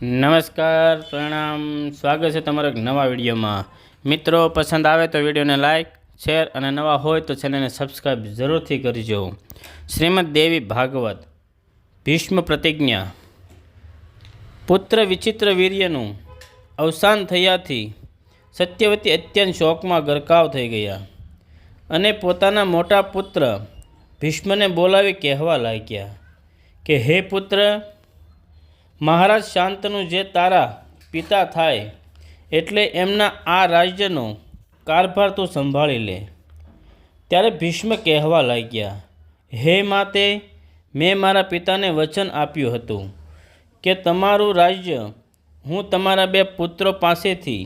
નમસ્કાર, પ્રણામ. સ્વાગત છે તમારા નવા વિડીયોમાં. મિત્રો, પસંદ આવે તો વિડીયોને લાઇક શેર અને નવા હોય તો ચેનલને સબસ્ક્રાઈબ જરૂરથી કરજો. શ્રીમદ દેવી ભાગવત, ભીષ્મ પ્રતિજ્ઞા. પુત્ર વિચિત્ર વીર્યનું અવસાન થયાથી સત્યવતી અત્યંત શોકમાં ગરકાવ થઈ ગયા અને પોતાના મોટા પુત્ર ભીષ્મને બોલાવી કહેવા લાગ્યા કે, હે પુત્ર મહારાજ શાંતનું જે તારા પિતા થાય એટલે એમના આ રાજ્યનો કારભાર તું સંભાળી લે. ત્યારે ભીષ્મ કહેવા લાગ્યા, હે માતે, મેં મારા પિતાને વચન આપ્યું હતું કે તમારું રાજ્ય હું તમારા બે પુત્રો પાસેથી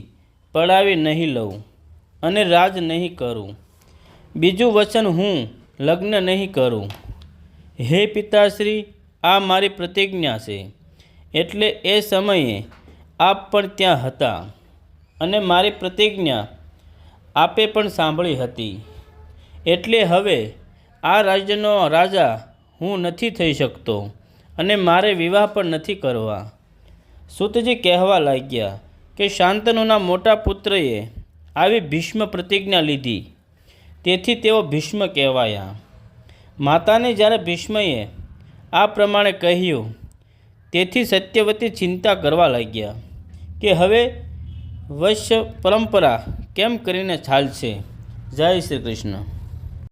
પડાવી નહીં લઉં અને રાજ નહીં કરું. બીજું વચન હું લગ્ન નહીં કરું. હે પિતાશ્રી, આ મારી પ્રતિજ્ઞા છે. એટલે એ સમયે આપ પણ ત્યાં હતા અને મારી પ્રતિજ્ઞા આપે પણ સાંભળી હતી. એટલે હવે આ રાજ્યનો રાજા હું નથી થઈ શકતો અને મારે વિવાહ પણ નથી કરવા. સુતજી કહેવા લાગ્યા કે શાંતનુના મોટા પુત્રએ આવી ભીષ્મ પ્રતિજ્ઞા લીધી. તેથી તેઓ ભીષ્મ કહેવાયા. માતાને જ્યારે ભીષ્મએ આ પ્રમાણે કહ્યું તેથી સત્યવતી ચિંતા કરવા લાગ્યા કે હવે વૈશ્ય પરંપરા કેમ કરીને ચાલશે? જય શ્રી કૃષ્ણ.